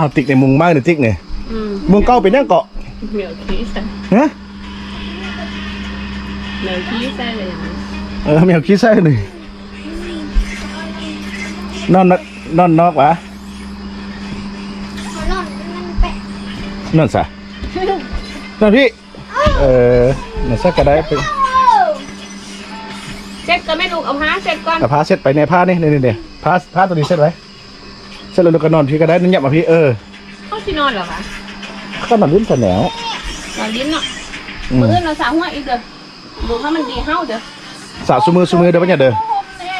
เอาติ๊กในมุงมากเลยติ๊กเนี่ยอืมมุงเก้าเป็นยังเกาะเหมียวขี้ใส่ฮะเหมียวขี้ใส่เลยอย่างนี้เออแมวขี้ไส้หนึ่งนอนนนอนนอกวะเขาหล่อนมันแปะนอนซะนอนพี่เออนอนสักก็ได้ไปเซ็ตก็ไม่ลูกเอาผ้าเซ็ตก่อนเอาผ้าเช็ดไปในผ้านี่นี่นี่นี่ผ้าผ้าตัวนี้เช็ดไว้ เช็ดแล้วเราก็นอนพี่ก็ได้นั่นหยับมาพี่เออเขาที่นอนเหรอคะก็นอนลิ้นสแนวนอนลิ้นเนาะอืมมือเราสาวหัวอีกเด้อดูให้มันดีเฮาเด้อสาวซูมือซูมือเด้อปะเนี่ยเด้อแน่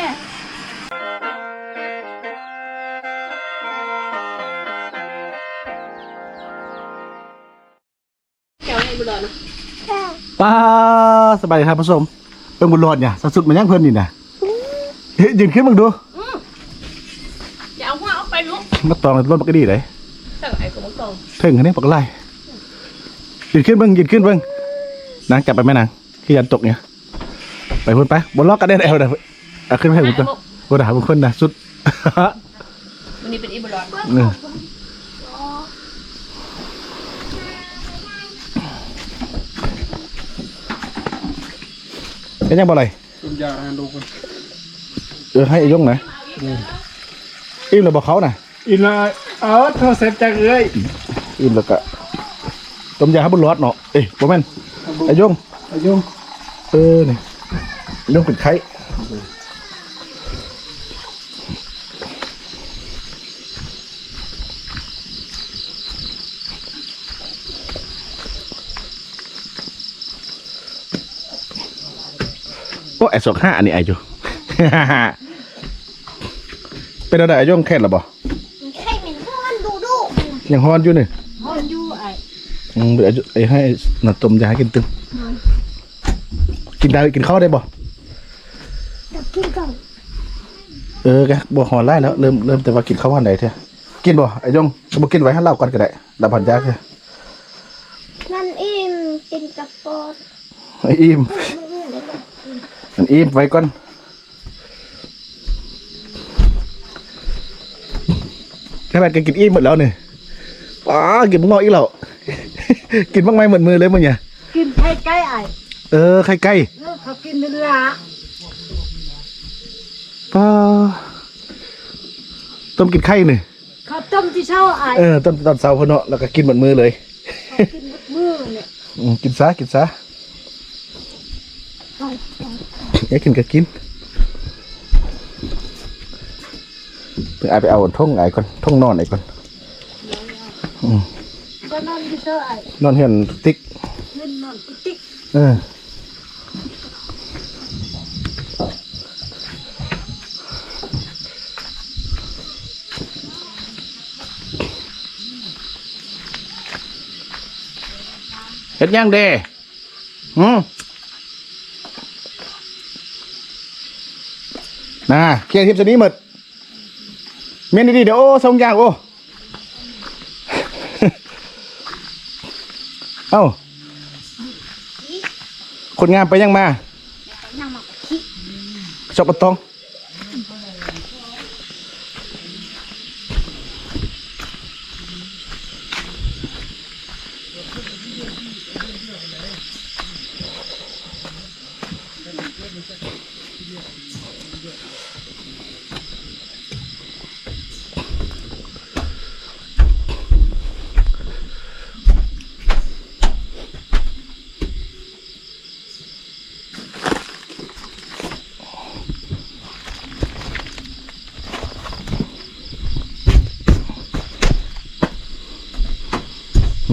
แถวนี้บุรอดนะป้าสบายครับผู้ชมเอิงบุญรอดเนี่ยสัดสุดมันยังเพิ่นนี่นะเฮ้ยยืนขึ้นมึงดู อย่าเอาหัวเอาไปลูก มาตองรถปกติเลยแต่ไอ้กระบอกตองถึงอันนี้ปกไล่ยืนขึ้นเบิ่งยืนขึ้นเบิ่งนางจับไปไหมนางขี้ยันตกเนี่ยไปพุ่นไปบนล็อกกันได้แล้วนะเอาขึ้นไปให้ผมก่อนบนหาบุคคลนะสุดวันนี้เป็นอีบุรอดเออเป็นยังบ่อะไรตุนยาให้ดูกันเออให้ไอ้ยงหน่อยอิ่มแล้วบอกเขาน่ะ อินละเอาโทรศัพท์จากเอ้ยอิ่มแล้วก็ต้มยาให้บุญรอดเนาะเอ้ยบ่แม่นไอ้ยงอายุงเออนี่เรื่องเป็นไข้โอ้ไอ้สองห้าอันนี้ไอ้จู เป็นอะไรไอ้ย่องแค่นหรอบ่ ยังฮอนอยู่นี่มันอยู่ไอ้อืมเดี๋ยวไอ้ให้หน่ะต้มยาให้กินตึงกินได้กินข้าวได้บ่ดับกินก่อนเออแกบ่หอนไล่แล้วเริ่มเริ่มแต่ว่ากินข้าววันไหนเถอะกินบ่ไอ้ยงก็บ่กินไว้ให้เล่าก่อนก็ได้ดับผันยาแค่นั่นอิ่มกินกับปอดไอ้อิ่มมันอิ่มไว้ก่อนแค่แบบแกกินอิ่มหมดแล้วนี่ ป้ากินมึงงอกอีกแล้ว กินบ้างไหมหมดมือเลยมึงเนี่ย กินไข่ไก่ไอ้เออไข่ไก่เออเขากินเนื้อป้าต้มกินไข่นี่เขาต้มที่เช้าไอ้เออตอนตอนเช้าพอเนาะแล้วก็กินหมดมือเลยเขากินหมดมือเนี่ยอืมกินซะกินซะอยากกินก็กินไปเอาไปเอาท่องไอ้ก่อนท่องนอนไอ้ก่อน ก็นอนที่เช้าไอ้นอนเห็นติ๊กเล่นนอนกุฏิเออเฮ็ดยังเด้อืมน่ะเคลียร์ทิปสนี้หมดเมนดีๆเดี๋ยวโอ้ทรงยางโอ้ เอ้า คนงานไปยังมานั่งมาขี้ชอบปะตอง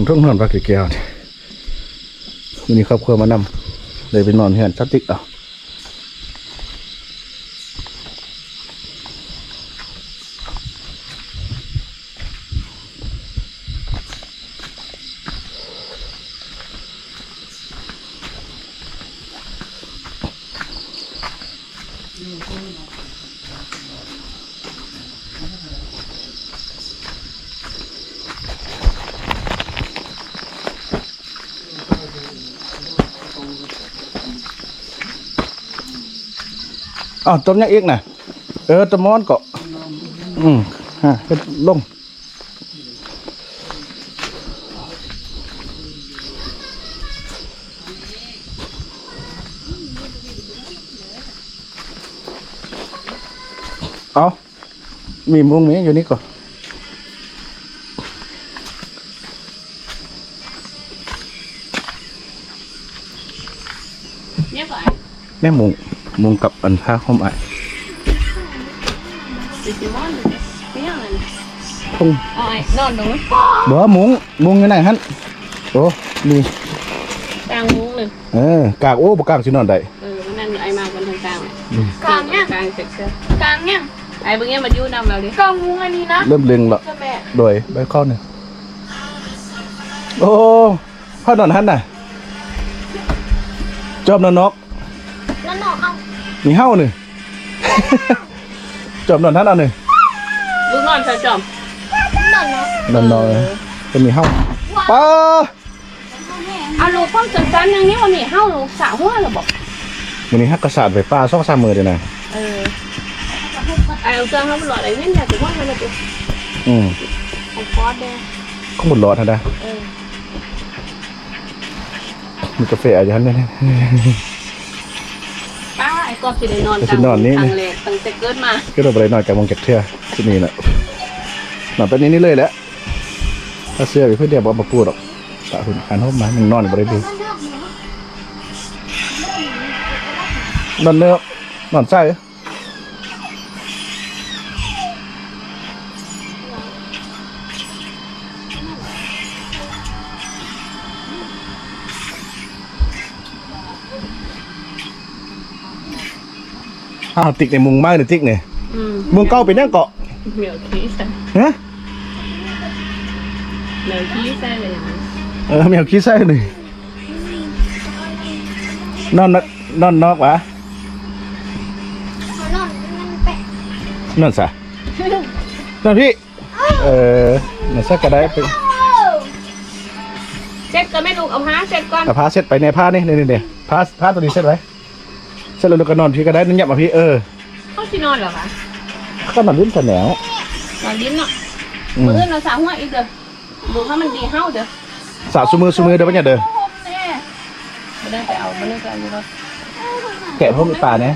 ผมต้งนอนพักเกี่ยวนี่วันนี้ครอบครัวมานำเลยไปนอนเฮือนชัดติ๊กเอา อ๋อต้มยังอีกนะเออตะมมอนก็อืมฮะเป็นลงเอามีมุ้งมีอยู่นี่ก่อนเนี่ยก่เนี่ยมุ้ง มุงกับอันผ้าห่มไอ้ดิจิมอนเนี่ยอะไรทุ่งเอาไอ้นอนลงบ่มุงมุงอยู่ไหนฮั่นโอ้นี่กลางมุ้งเลยเออกากโอ้บ่กากสินอนได้เออวันนั้นไอ้มากันทางกลางเลยกลางเนี่ยกลางเสร็จเสื้อกลางเนี่ยไอ้เมื่อกี้มายู่นำเราดิกลางมุงอันนี้นะเริ่มเล็งและเจ้าแม่โดยใบข้อหนึ่งโอ้พ่อนอนฮั่นน่ะจอมนอนนก มีเฮ้าหนึ่ง จอมนอนท่านเอาหนึ่งลูกนอนเธอจอมหนอนเนาะนอนนอนจะมีเฮ้าป้าเอาลูกความสั้นๆอย่างนี้ว่ามีเฮ้าลูกสาวหัวเหรอบอกวันนี้ฮักกระสาดไปป้าซ่องสามมือเลยนะเออไอ้เอาเจ้าเขาไปหลอดอะไรเนี่ยอยากจะว่ามันจะเป็นอืมของฟอสแดงข้างบนรอดนะเออมีกาแฟอะไรฮั่นเนี่ยป้าไอ้ กอบสิได้นอนสินอนนี่ทางเลยตั้งแต่เกิดมาก็โดนไปเลยนอนจากมองจากเทือที่นี่แหละนอนไปนี้นี่เลยแหละถ้าเสื้อไปเพื่อเดียวบอกมาพูดหรอกตาหุ่นอันห้องมามึงนอนอยู่บริเวณนอนเนื้อนอนใส่ อ้าวติ๊กในมุงมากเลยติ๊กเนี่ยอืมมุงเก้าเป็นยังเกาะเหนียวขี้ใส่ฮะเหนียวขี้ใส่เลยอย่างนี้เออแมวขี้ไส้หนึ่งนอนนนอนนอกวะขอนอนมันแปะนอนซะนอนพี่เออนอนสักก็ได้ไปเซ็ตก็ไม่ลูกเอาผ้าเซ็ตก่อนเอาผ้าเช็ดไปในผ้านี่นี่นี่นี่ผ้าผ้าตัวนี้เช็ดไว้ เช็ดแล้วก็นอนพี่ก็ได้นั่นหยับมาพี่เออเขาที่นอนเหรอคะก็นอนลิ้นแสนว นอนลิ้นเนาะอืม มือเราสาวหัวอีกเด้อดูถ้ามันดีเฮาเด้อสาวซูมือซูมือเด้อปะเนี่ยเด้อไม่ได้ไปเอาไม่ได้ไปเอาอยู่รถแกะพวกมีป่าเนี่ย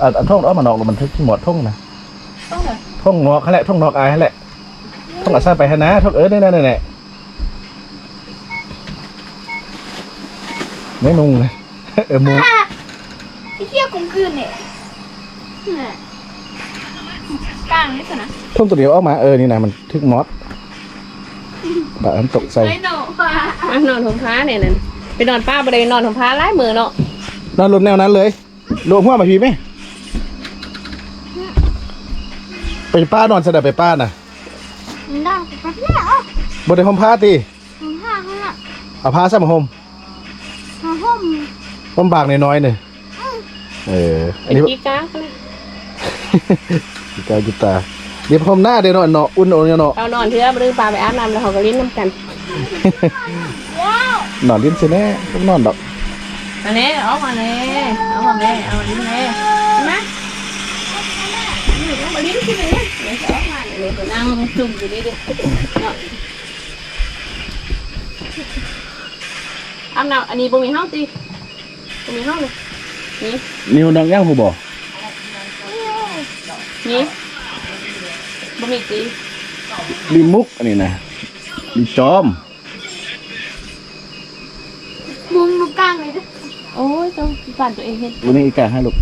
อะอันท่องเอามานอกแล้วมันทึกที่หมดท่องนะต้องเลยท่องนอกเขาแหละท่องนอกอายเขาแหละท่องอาซาไปฮะนะท่องเออเนี่ยเนี่ยเนี่ยไม่นุ่งเลยเออมุง ไอ้เที่ยวกลางคืนเนี่ยเนี่ยกลางนี่สินะท่องตัวเดียวออกมาเออนี่นะมันทึกมอสปะอันตกใส่ไม่หนอฟ้าอะนอนของพ้าเนี่ยนั่นไปนอนป้าบริเวณนอนของพ้าไล่มือเนาะนอนรถแนวนั้นเลยรวมหัวมาพี่ไหมไปป้านอนสะดับไปป้าน่ะมันได้ไปปั๊บเนี่ยอ๋อบนในห้องผ้าตีมันห้าข้างละเอาผ้าใส่มาห่มมาห่มห่มบางน้อยๆหนึ่ง เอออัเป็นนนี้กีก้าเขาเลยกีตาร์กีตาร์เดี๋ยวผมหน้าเดี๋ยวเนาะเนาะอุ่นโอนเนาะเอานอนเถื่อบริปลาไปอาบน้ำแล้วเขาก็ลิ้นน้ำกันนอนลิ้นสิแน่ต้องนอนดอกอันนี้เอามาเลยเอามาเลยเอามาลิ้นเลยมานี่เอามาลิ้นขึ้นเลยเนี่ยเดี๋ยวจะเอามาเดี๋ยวจะนั่งจุ่มอยู่นี่ดิเนาะอาบน้ำอันนี้บ่มีห้องตีบ่มีห้องเลย นี่นิ้วนังย่างหูบ่นี่บ่มีตีลิมุกอันนี้นะลิจอม มุงลูกกลางเลยนะโอ้ยต้องบ้านตัวเองเห็นวันนี้อีกแกให้ลูก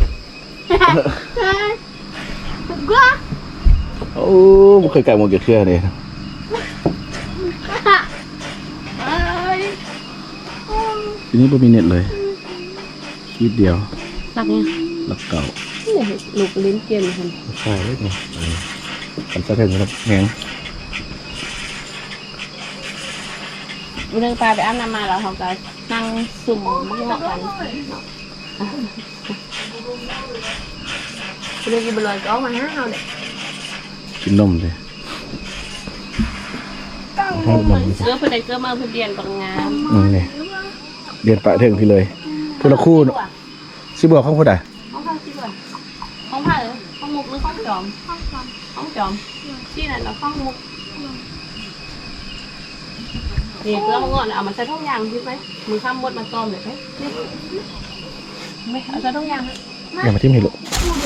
เฮ้ยก็โอ้ไม่เคยไก่หมดเกี่ยวเทื่อเลยเอ้ยทีนี้บ่มีเน็ตเลยคิดเดียว รักเนี่ยแล้วเก่าเนี่ยลูกลิ้นเกมคนใช่เลยนี่เออกันสะเทือนครับแหงวันนึงปลาไปอาบน้ำมาแล้วเขาก็นั่งสุ่มมั่วกันเรื่องอีบลอยก็เอามาให้เราเด็กกินนมเลยให้นมเกือเพื่อนใดเกือมาเพื่อนเรียนบางงามอืมนี่เรียนปะเทิงพี่เลยพูละคู่ สิบอกข้างพูดอะห้องผ้าสิบ่ห้องผ้าเออห้องมุกหรือห้องจอมห้องจอมที่นั่นเราห้องมุกนี่เกลือมางอนเอามาใส่ท่องยางพี่ไหมมือข้ามมดมาตอมเลยไหมนี่ไม่เอาใส่ท่องยางไหมอย่ามาทิมให้ลูก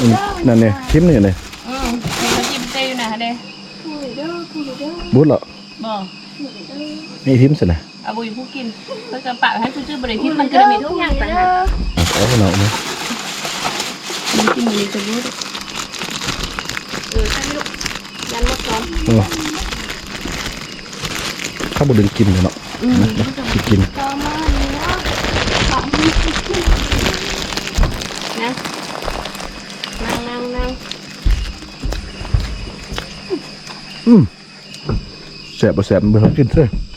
อืมนั่นเนี่ยทิมนี่เลยอืมนี่มาจิ้มพูดเด้อพูดเด้อบูดเหรอบอกพูดเด้อนี่ทิมสินะเอาบุยผู้กินเพื่อกระปะให้ชื่อๆบริพิษมันก็เลยมีทุกอย่างต่างหากเอาไปหน่อยนะ มันกินมีจะรู้เออใช่ไหมลูกยันมดซ้อมเออข้าวบดดึงกินเลยเนาะนะนะสิกินต่อมาเนื้อสองนะนั่งนั่งนั่งอืมแสบบ่แสบมันเบิ่งกินเถอะย้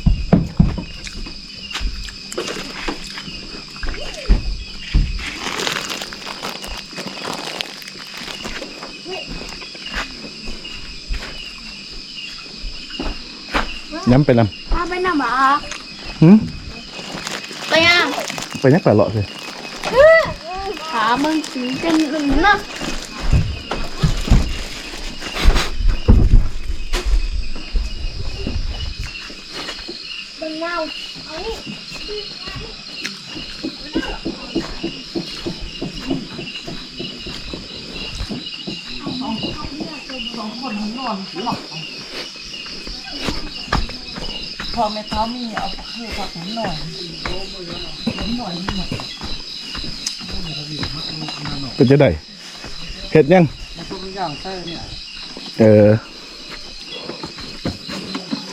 ำไปนำพาไปหน้าหมาหืมไปยังไปยักไปเลาะสิขามึงสีกันหนึ่งนะเป็นเงาเอานี่ พอแม่เท้ามีเอาให้ผักหน่อยเป็นจะได้เห็ดยังมันทุกอย่างใช่เนี่ยเออ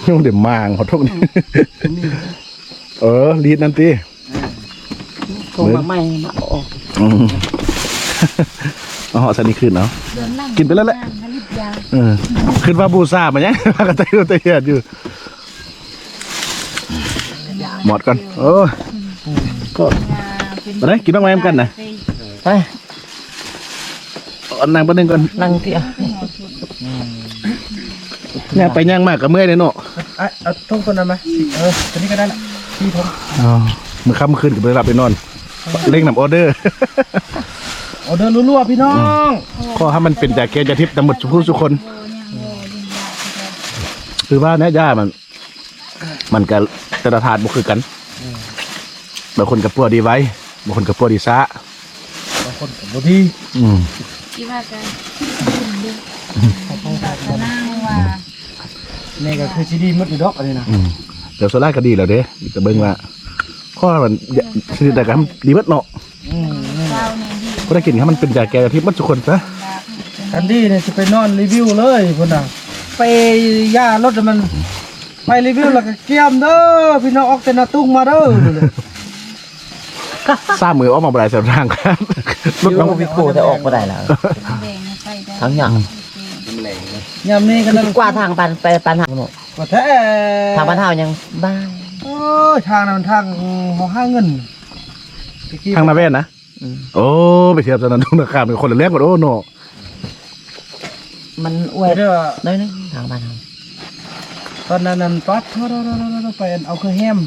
ยังเดี๋ยวมางขอโทษนี่เออลีดนั่นตีคงมาใหม่มาออกอืมเอาเหาะสันนี่ขึ้นเนาะกินไปแล้วแหละเออขึ้นว่าบูซามาเนี่ยกระต่ายกระต่ายอยู่ หมดก่อนโอ้ยก็มาได้กินบ้างไหมกันนะไปเอานั่งแป๊บนึงก่อนนั่งที่อะย่างไปย่างมากกับเมื่อยเลยเนาะไอ้เอาทุ่งคนนั้นไหมเออตัวนี้ก็ได้ละพี่ผมอ๋อมือค่ำคืนกับไปหลับไปนอน เร่งนำออเดอร์ออเดอร์รัวๆพี่น้องข้อให้มันเป็นจากเกณฑ์จะทิพย์ทั้งหมดทุกทุกคน คือว่าเนี่ยย่ามัน มันกับ แต่ละถาดบุคือกันบางคนกับปัวดีไว้บางคนกับปัวดีซะบางคนกับบดีอืมคิดว่ากันนั่งว่านี่ก็คือซีดีมดอยู่ดอกอันนี้นะอืมเดี๋ยวโซล่าก็ดีแล้วเด้จะเบิ่งว่าข้อมันชนิดใดกันดีมัดเนาะอืมนี่เราเนี่ยดีก็ได้กินให้มันเป็นจากแกจะทิพย์มัดทุกคนซะกันดีเนี่ยจะไปนอนรีวิวเลยคนน่ะไปย่ารถมัน ไปรีวิวแล้วก็เกี่ยมเด้อพี่น้องออกแต่หนาตุ้งมาเด้อเลยสร้างมือออกมาบรายสำทางครับรถน้องวิโก้แต่ออกมาได้แล้วทั้งอย่างยามนี้ก็นั่นกว่าทางปันไปปันทางหมดก็แท้ทางปันเท่ายังบ้ายโอ้ยทางนั้นมันทางหอห้าเงินตะกี้ทางนาเวนนะโอ้ไปเทียบสนันทุนราคาเป็นคนละเรื่องกันโอ้โนมันอวยเด้อน้อยนึงทางปันเท่า ตอนนั้นนั่นปัดเท่าๆๆๆไปเอาเครื่องแฮม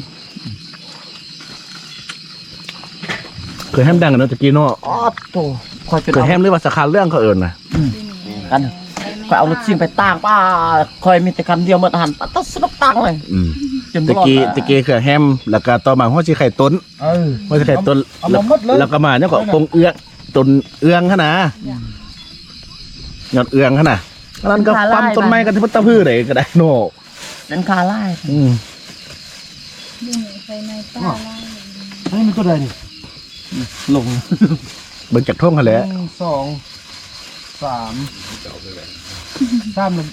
เคยแฮมดังกันเนาะตะกี้เนาะอ๋อตัวคอยจนเคยแฮมหรือว่าสาขาเรื่องเขาเอิญนะกันคอยเอารถซิ่งไปตั้งป้าคอยมีแต่คำเดียวหมดหันปัดตัดสนุกตั้งเลยอืมจนตะกี้ตะกี้เคยแฮมแล้วก็ต่อมาหัวชีไข่ต้นเออหัวชีไข่ต้นเอามาหมดเลยแล้วก็มาเนี่ยก็ปงเอื้องต้นเอื้องขนาดยอดเอื้องขนาดนั้นก็ปั๊มต้นไม้กันที่พุทธพืชเลยก็ได้โน่ นั่นคาไล่อืมเฮ้ยมันตัวใดนี่ลงเบิ่งจากท่องกันแหหล้วนึ่งสองสามสามเลย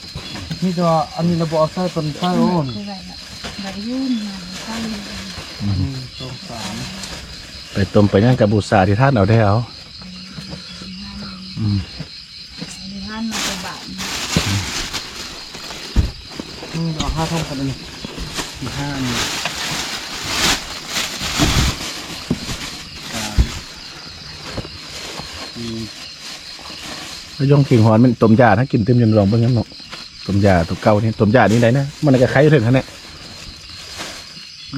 นี่ตัวอันนี้เราบอกเอาใส่ต้นไส้โอนหนึ่งสองสามไปต้มไปย่างกับบูชาที่ท่านเอาได้เอาอืม อืมเอาห้าท่องกันเลยมีห้าอันนี้สามสี่แล้วย่องขิงหอนมันต้มยาถ้ากินเต็มยนรองเบิ่งนั้นเนาะต้มยาตัวเก่านี่ต้มยานี่ได้นะมันก็ไข่ถึงขนาดนี้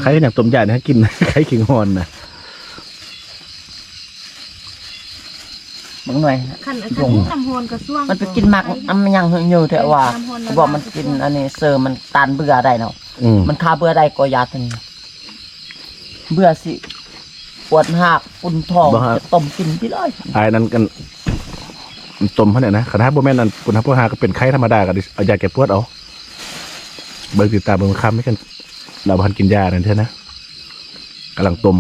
ไข่อย่างต้มยานี่ให้กินไข่ขิงหอนนะ บางหน่วยขันอันนี้ทำโฮนกระซ่วงมันไปกินหมักอันมันยังอยู่แต่ว่าเขาบอกมันกินอันนี้เซอร์มันตานเบื่อได้เนาะอืมมันคาเบื่อได้ก็ยาตัวนี้เบื่อสิปวดหักปุ่นท้องจะต้มกินที่เลยไอ้นั้นกันมันต้มเขาเนี่ยนะคณะโบแม่นอันปุณณพวกหาก็เป็นไข้ธรรมดาก็ดิเอายาแก้ปวดเอาเบิ่งติดตามเบิ่งคำไม่กันเราพันกินยานั่นเถอะนะกำลังต้ม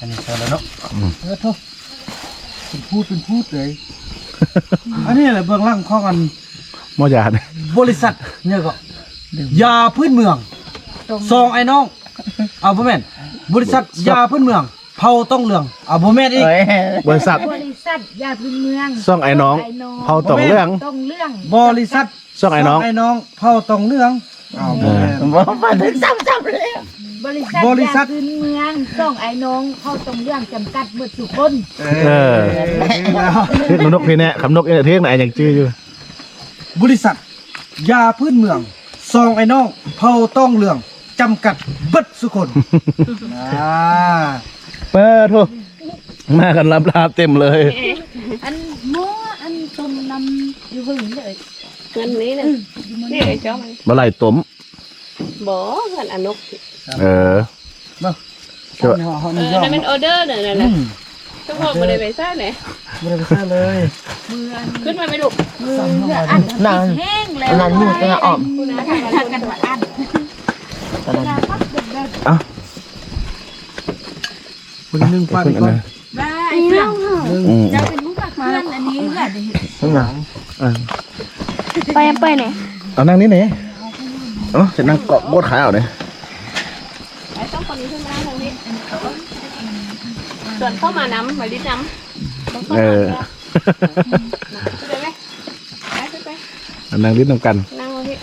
อันนี้ใช่แล้วเนาะอืมเออโทษ เป็นพูดเป็นพูดเลย อันนี้แหละเบื้องหล่างของอันหมอยาเนี่ยบริษัทเนี่ยก็ยาพื้นเมืองซองไอ้น้องเอาบ่แม่นบริษัทยาพื้นเมืองเผาต้องเหลืองเอาบ่แม่นอีกเอ้ยบริษัท บริษัทยาพื้นเมืองซ่องไอ้น้องเผาต่องเรื่อง ต้องเรื่องบริษัทซ่องไอ้น้อง ไอ้น้องเผาต้องเหลืองเอาบ่แม่นบอกมาถึงซ้ำๆเลย บริษัทบริษัท ยาพื้นเมืองส่องไอ้น้องเข้าตรงเรื่องจำกัดเบิดสุคนเออเรียกนกพี่แน่คำนกเนี่ยเรียกไหนอย่างจื้ออยู่ บริษัท ยาพื้นเมือง ซองไอ้น้องเผาต้องเหลือง จำกัดเบิดสุคนอ่าเปิดโทมากันรับลาบเต็มเลย อันหม้ออันต้มน้ำอยู่หึงเลย เงินนี้นะนี่ไอ้เจ้ามันมาไหลต้มบ่เงินอนนุก เออเนาะเจ้าเฮาเอนี่อยอมนั่นเป็นออเดอร์เนี่ยนั่นแหละทุกคนบ่ได้ไปซ่าไหนบ่ได้ไปซ่าเลยมืออันขึ้นมาไม่ลูกมือเลืออันนานแห้งแล้วนานอยู่จังอ่อมคุณนะทำกันมาอันตอนนั้นพักเด็กคนหนึงฟาดขึ้นอีกอันคนนั้นๆได้เพื่อนอืมจะเป็นลูกกับเพื่อนอันนี้แหละดิข้างหลังอะไปไปไหนเอานั่งนี่เนี่ยเออจะนั่งเกาะโบดขาเอาเนี่ย ไอ้ต้องคนนี้ขึ้นมาทางนี้ส่วนเข้ามาน้ำมาดิดน้ำเออขึ้นไปไหมไปขึ้นไปเอานั่งลิ้นนำกัน นั่งมาพี่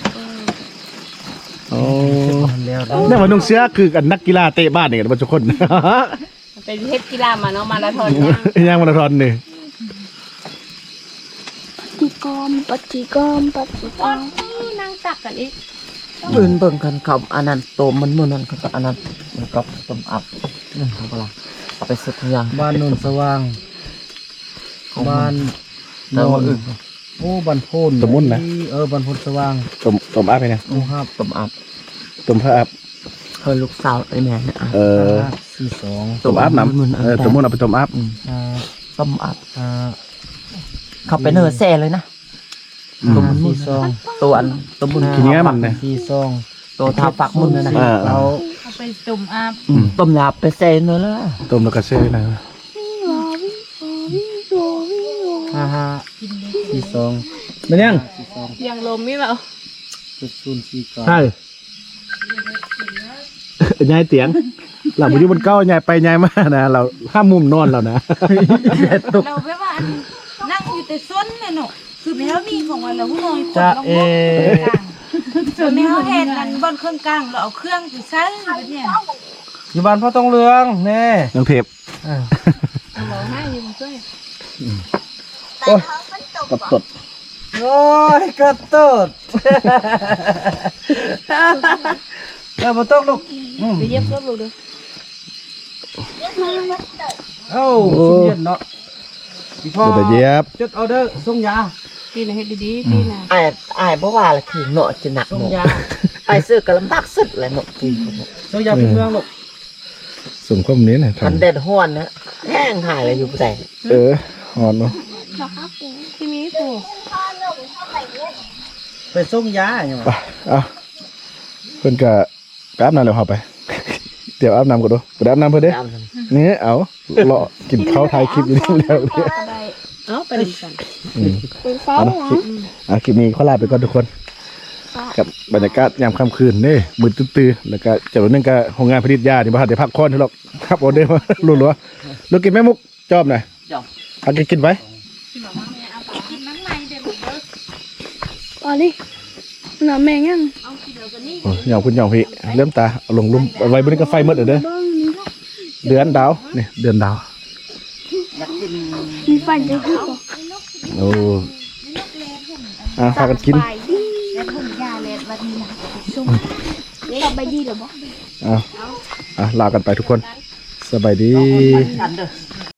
โอ้แล้วเนี่ยมันนุ่งเสื้อคือกันนักกีฬาเตะบ้านนี่กันทุกคน เป็นเทพกีฬามาเนาะมาราธอนย่างย่างมาราธอนนี่จีกอมปัจจิกอมปัจจิกอ๋ออมนั่งตักกันอีก เบิ่นเบิ่งกันเขาอันนั้นโตมันมื้อนั้นเขาก็อันนั้นมันก็ต้มอับนั่นเขาก็ละเอาไปสุดทุกอย่างบ้านโนนสว่างของบ้านแต่โนว่านอื่นโอ้บ้านโพนตมมุ่นนะ เออบ้านโพนสว่างต้มต้มอัพไปนะโอ้ครับต้มอับต้มพระอัพเคยลูกสาวไอ้แม่เนี่ยอะเออสี่สองต้มอัพน้ำเออต้มมุ่นเอาไปต้มอัพอืมอ่าต้มอับอ่าเขาไปเนื้อแซ่เลยนะอืม ต้มมันมุ่สี่นสองตัวอันต้มมุ่นทีเนี้ยมันนะสี่สองตัวทาปักมุ่นนั่นนะอ่าเราเอาไปตุ่มอาบอืมต้มยาไปแซ่เนื้อแล้วต้มแล้วก็เซ่นะห้าห้าสี่สองมันยังสี่สองยังลมไม่เปล่าจุดศูนย์สี่เก้าใช่ยายเตียงหลับอยู่บนเก้ายายไปยายมานะเราห้ามมุมนอนเรานะเราไปว่าอันนั่งอยู่แต่ซ้นเนี่ยเนาะ คือแมวมีของเราแล้วน้อยกจะดลงเอ ส่วนแมวเห็นอันบนเครื่องกลางเราเอาเครื่องไปใส่แบบเนี่ยอยู่บ้านพ่อต้องเรืองแน่น้องเทปอ่าเราให้อยังช่วยโอ้ยกดตดโอ้ยกระตุดแล้วพ่อต้องลูกอืมไปเย็บรถลูกดูเอ้าสุดเย็นเนาะพี่พ่อเดี๋ยวจะเย็บ จดออเดอร์ส่งยา พี่นะให้ดีๆพี่นะไอ้ไอ้บ่ว่าละคือเนาะจะหนักส่งเนาะยาไอ้ซื้อก็ลำบากสุดเลยเนาะคือส่งยาพื้นเมืองลูกส่งข้อมนี้หน่อยคันเด็ดห้อนนะแห้งหายเลยอยู่แต่เออหอนเนาะที่มีปูไปส่งยาอย่างไปเอาเพิ่นก็ไปอาบน้ำแล้วเอาไป เดี๋ยวอาบน้ำก่อนดูไปอาบน้ำเพิ่นเด้ตามนั้นนี่เอาเลาะกินข้าวถ่ายคลิปอยู่นี่แล้วเนี่ย เอ้าไปดิกันอืมเป็นเฝ้าเอาละคลิปอะคลิปนี้ขอลาไปก่อนทุกคน กับบรรยากาศยามค่ำคืนนี่มืดตื้อๆแล้วก็เจ้าหนึงก็โรงงานผลิตยานี่บ่ทันได้พักผ่อนเท่าหรอกครับออเดอร์มารัวๆลูกกินแม่มุกจอบหน่อยจอบ เอากินกินไว้อ๋อนี่หน่อแมงยังโอ้ยยอมคุณยอมพี่เริ่มตาเอาลงลุ่มเอาไว้บนนี้ก็ไฟมืดเด้อเด้อเบิ้งนี่เดือนดาวนี่เดือนดาว มีฟันจะพูดบอกโอ้อะพากันกินไปดีแล้วผมยาเลยวันนี้นะส่งต่อไปดีหรือบอกอะอะลากันไปทุกคน สบายดีกันเด้อ